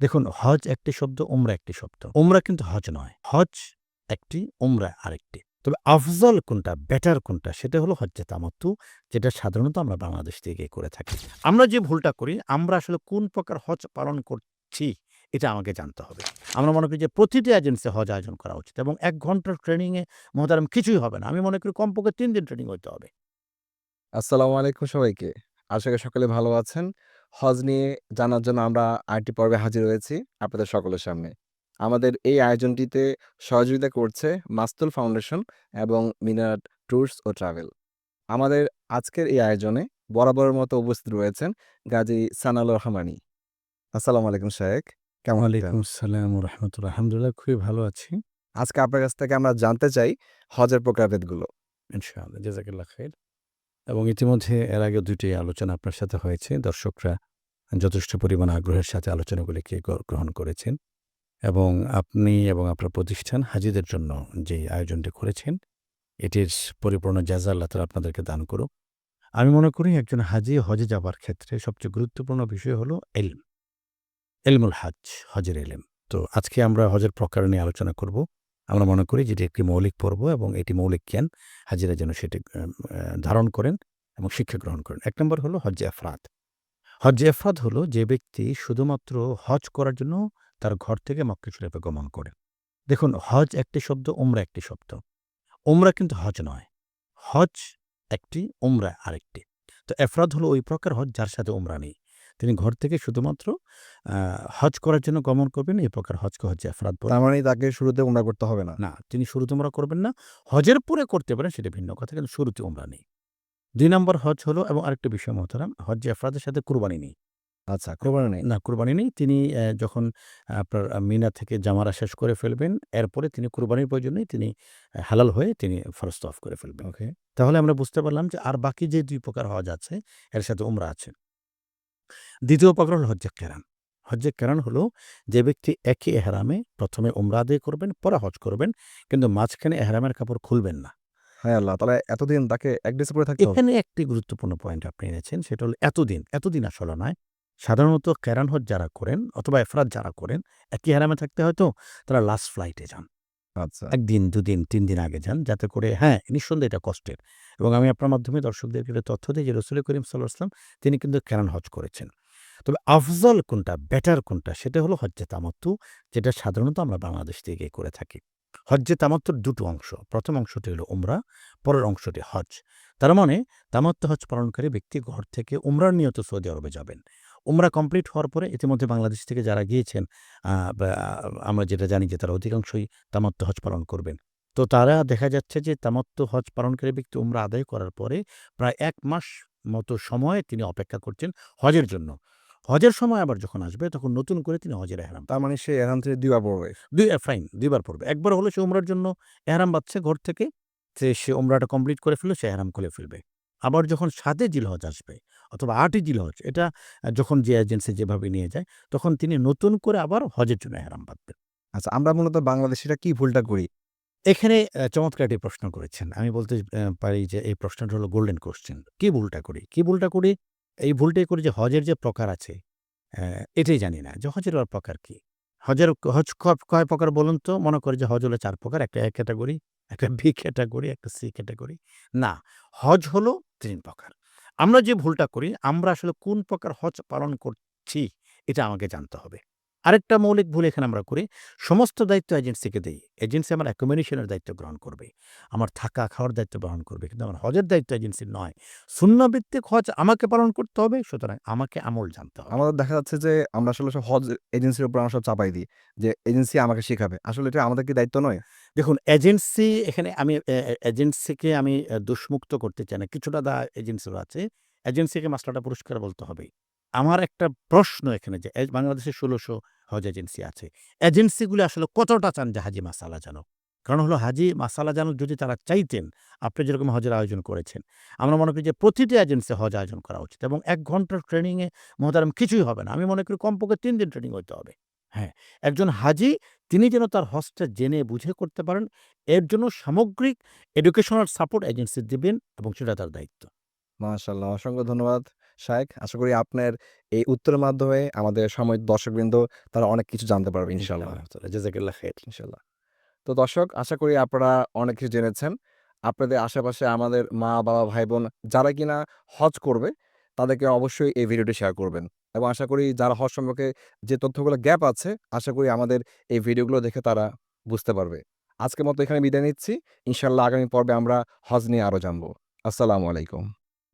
দেখুন, হজ একটি শব্দ, উমরা একটি শব্দ। উমরা কিন্তু হজ নয়, হজ একটি, উমরা আরেকটি। তবে আফজল কোনটা, বেটার কোনটা, সেটা হলো হজ্জে তামাত্তু, যেটা সাধারণত আমরা বাংলাদেশ থেকে করে থাকি। আমরা যে ভুলটা করি, আমরা আসলে কোন প্রকার হজ পালন করছি, এটা আমাকে জানতে হবে। আমরা মনে করি যে প্রতিটি এজেন্সি হজ আয়োজন করা উচিত এবং এক ঘণ্টার ট্রেনিংয়ে মহতারাম কিছুই হবে না। আমি মনে করি কমপক্ষে তিন দিন ট্রেনিং হইতে হবে। আসসালামু আলাইকুম সবাইকে। আশা করি সকলে ভালো আছেন। হজ নিয়ে জানার জন্য আমরা আরেকটি পর্বে হাজির হয়েছি আপনাদের সকলের সামনে। আমাদের এই আয়োজনটিতে সহযোগিতা করছে মাস্তুল ফাউন্ডেশন এবং মিনারাট ট্যুরস ও ট্রাভেল। আমাদের আজকের এই আয়োজনে বরাবরের মতো উপস্থিত রয়েছেন গাজী সানাউল রহমানী। আসসালামু আলাইকুম শায়েখ। কেমন আছেন? ওয়ালাইকুম আসসালাম রহমতুল্লাহ আলহামদুলিল্লাহ খুবই ভালো আছি আজকে আপনার কাছ থেকে আমরা জানতে চাই হজের প্রকারভেদগুলো। ইনশাআল্লাহ জাজাকাল্লাহ খাইর এবং ইতিমধ্যে এর আগে দুটি আলোচনা আপনার সাথে হয়েছে। দর্শকরা যথেষ্ট পরিমাণ আগ্রহের সাথে আলোচনাগুলিকে গ্রহণ করেছেন এবং আপনি এবং আপনার প্রতিষ্ঠান হাজিদের জন্য যে আয়োজনটি করেছেন, এটির পরিপূর্ণ জাজা আল্লাহ আপনাদেরকে দান করুক। আমি মনে করি একজন হাজি হজে যাবার ক্ষেত্রে সবচেয়ে গুরুত্বপূর্ণ বিষয় হলো এলম। এলমুল হাজ, হজের এলেম। তো আজকে আমরা হজের প্রকার নিয়ে আলোচনা করব। আমরা মনে করি যেটি একটি মৌলিক পর্ব এবং এটি মৌলিক জ্ঞান। হাজিরা যেন সেটি ধারণ করেন এবং শিক্ষা গ্রহণ করেন। এক নম্বর হলো হজ্জে এফরাদ হজ্জে এফরাদ হলো যে ব্যক্তি শুধুমাত্র হজ করার জন্য তার ঘর থেকে মক্কা শরীফে গমন করেন দেখুন, হজ একটি শব্দ, উমরা একটি শব্দ। উমরা কিন্তু হজ নয়। হজ একটি, উমরা আরেকটি। তো এফরাদ হলো ওই প্রকার হজ যার সাথে উমরা নেই। তিনি ঘর থেকে শুধুমাত্র হজ করার জন্য গমন করবেন এই প্রকার হজকে বলে তার মানে তাকে শুরুতে উমরা করতে হবে না। না তিনি শুরুতে উমরা করবেন না হজের পরে করতে পারেন সেটা ভিন্ন কথা কিন্তু শুরুতে উমরা নেই দুই নম্বর হজ হলো এবং আরেকটা বিষয় মহতারাম হজ এফরাদের সাথে কুরবানি নেই আচ্ছা, কোরবানি নেই। না কুরবানি নেই তিনি যখন আপনার মিনা থেকে জামারা শেষ করে ফেলবেন এরপরে তিনি কুরবানির প্রয়োজনেই তিনি হালাল হয়ে তিনি ফরস্ত অফ করে ফেলবেন ওকে। তাহলে আমরা বুঝতে পারলাম যে আর বাকি যে দুই প্রকার হজ আছে এর সাথে উমরা আছে দ্বিতীয় প্রকার হল হজ্জে কেরান। হজ্জে কেরান হলো যে ব্যক্তি একই এহরামে প্রথমে উমরা আদায় করবেন পরে হজ করবেন কিন্তু মাঝখানে এহরামের কাপড় খুলবেন না। হায় আল্লাহ! তাহলে এতদিন তাকে এক ড্রেসে পরে থাকতে এখানে একটি গুরুত্বপূর্ণ পয়েন্ট আপনি এনেছেন সেটা হলো এতদিন এতদিন আসলে নয়। সাধারণত কেরান হজ যারা করেন অথবা এফরাত যারা করেন একই হেরামে থাকতে হয়তো তারা লাস্ট ফ্লাইটে যান। আচ্ছা। একদিন, দুদিন তিন দিন আগে যান, যাতে করে হ্যাঁ নিঃসন্দেহে এটা কষ্টের। এবং আমি আপনার মাধ্যমে দর্শকদেরকে তথ্য দিই যে রসুল করিম সাল্লাহ তিনি কিন্তু কেরান হজ করেছেন। তবে আফজল কোনটা, বেটার কোনটা, সেটা হলো হজ্জে তামাত্তু, যেটা সাধারণত আমরা বাংলাদেশ থেকে করে থাকি। হজ্জে তামাত্তুর দুটো অংশ, প্রথম অংশটি হলো উমরা, পরের অংশটি হজ তার মানে তামাত্ম হজ পালনকারী ব্যক্তি ঘর থেকে উমরার নিয়ত সৌদি আরবে যাবেন। উমরা কমপ্লিট হওয়ার পরে ইতিমধ্যে বাংলাদেশ থেকে যারা গিয়েছেন আমরা যেটা জানি যে তারা অধিকাংশই তামাত্ম হজ পালন করবেন। তো তারা দেখা যাচ্ছে যে তামাত্ম হজ পালনকারী ব্যক্তি উমরা আদায় করার পরে প্রায় এক মাস মতো সময়ে তিনি অপেক্ষা করছেন হজের জন্য। হজের সময় আবার যখন আসবে তখন নতুন করে তিনি হজের এহরাম তার মানে সে এখান থেকে দুইবার পড়বে। দুই ফাইন দুইবার পড়বে। একবার হলো সে উমরার জন্য এহরাম বাচ্ছে ঘর থেকে সে সে উমরাটা কমপ্লিট করে ফেলে সে এহরাম খুলে ফেলবে। আবার যখন সাতে জিলহজ আসবে অথবা আটই জিলহজ এটা যখন যে এজেন্সি যেভাবে নিয়ে যায় তখন তিনি নতুন করে আবার হজের জন্য এহরাম বাঁধবেন। আচ্ছা, আমরা মূলত বাংলাদেশিরা কি ভুলটা করি? এখানে চমৎকার একটি প্রশ্ন করেছেন। আমি বলতে পারি যে এই প্রশ্নটা হলো গোল্ডেন কোশ্চেন কি ভুলটা করি? কি ভুলটা করি? এই ভুলটাই করি যে হজের যে প্রকার আছে এটাই জানি না। যে হজের প্রকার কি? হজের হজ কয় প্রকার বলুন তো? মনে করে যে হজ হলো চার প্রকার একটা এ ক্যাটাগরি একটা বি ক্যাটাগরি একটা সি ক্যাটাগরি না হজ হলো তিন প্রকার আমরা যে ভুলটা করি, আমরা আসলে কোন প্রকার হজ পালন করছি, এটা আমাকে জানতে হবে। আরেকটা মৌলিক ভুল এখানে আমরা করি। সমস্ত দায়িত্ব এজেন্সিকে দেই। এজেন্সি আমার অ্যাকোমোডেশনের দায়িত্ব গ্রহণ করবে। আমার থাকা খাওয়ার দায়িত্ব গ্রহণ করবে। কিন্তু আমার হজের দায়িত্ব এজেন্সির নয়। শূন্যভিত্তিক হজ আমাকে পালন করতে হবে সুতরাং আমাকে আমল জানতে হবে। আমাদের দেখা যাচ্ছে যে আমরা আসলে সব হজ এজেন্সির উপর আমরা সব চাপাই দিই। যে এজেন্সি আমাকে শেখাবে। আসলে এটা আমাদের কি দায়িত্ব নয়? দেখুন এজেন্সি এখানে আমি এজেন্সিকে আমি দোষমুক্ত করতে চাই না। কিছুটা দা এজেন্সিও আছে। এজেন্সিকে মাস্টারটা পুরস্কার বলতে হবে আমার একটা প্রশ্ন এখানে যে বাংলাদেশে ষোলোশো হজ এজেন্সি আছে। এজেন্সিগুলি আসলে কতটা চান যে হাজি মাসালা জানো কারণ হলো হাজি মাসালা জানো যদি তারা চাইতেন, আপনি যেরকম হজের আয়োজন করেছেন, আমরা মনে করি যে প্রতিটি এজেন্সি হজ আয়োজন করা উচিত এবং এক ঘণ্টার ট্রেনিংয়ে মহতারাম কিছুই হবে না। আমি মনে করি কমপক্ষে তিন দিন ট্রেনিং হইতে হবে। হ্যাঁ একজন হাজি, তিনি যেন তার হজটা জেনে বুঝে করতে পারেন, এর জন্য সামগ্রিক এডুকেশনাল সাপোর্ট এজেন্সি দিবেন এবং সেটা তার দায়িত্ব। মাশাআল্লাহ অসংখ্য ধন্যবাদ। শায়েখ। আশা করি আপনার এই উত্তরের মাধ্যমে আমাদের সম্মানিত দর্শকবৃন্দ তারা অনেক কিছু জানতে পারবে ইনশাআল্লাহ। ইনশাআল্লাহ। জাযাকাল্লাহ খাইর। ইনশাআল্লাহ। তো দর্শক আশা করি আপনারা অনেক কিছু জেনেছেন। আপনাদের আশেপাশে আমাদের মা-বাবা, ভাই-বোন যারা কিনা হজ করবে তাদেরকে অবশ্যই এই ভিডিওটি শেয়ার করবেন। এবং আশা করি যারা হজ সম্পর্কে যে তথ্যগুলো গ্যাপ আছে আশা করি আমাদের এই ভিডিওগুলো দেখে তারা বুঝতে পারবে। আজকের মতো এখানে বিদায় নিচ্ছি। ইনশাল্লাহ আগামী পর্বে আমরা হজ নিয়ে আরও জানব। আসসালামু আলাইকুম।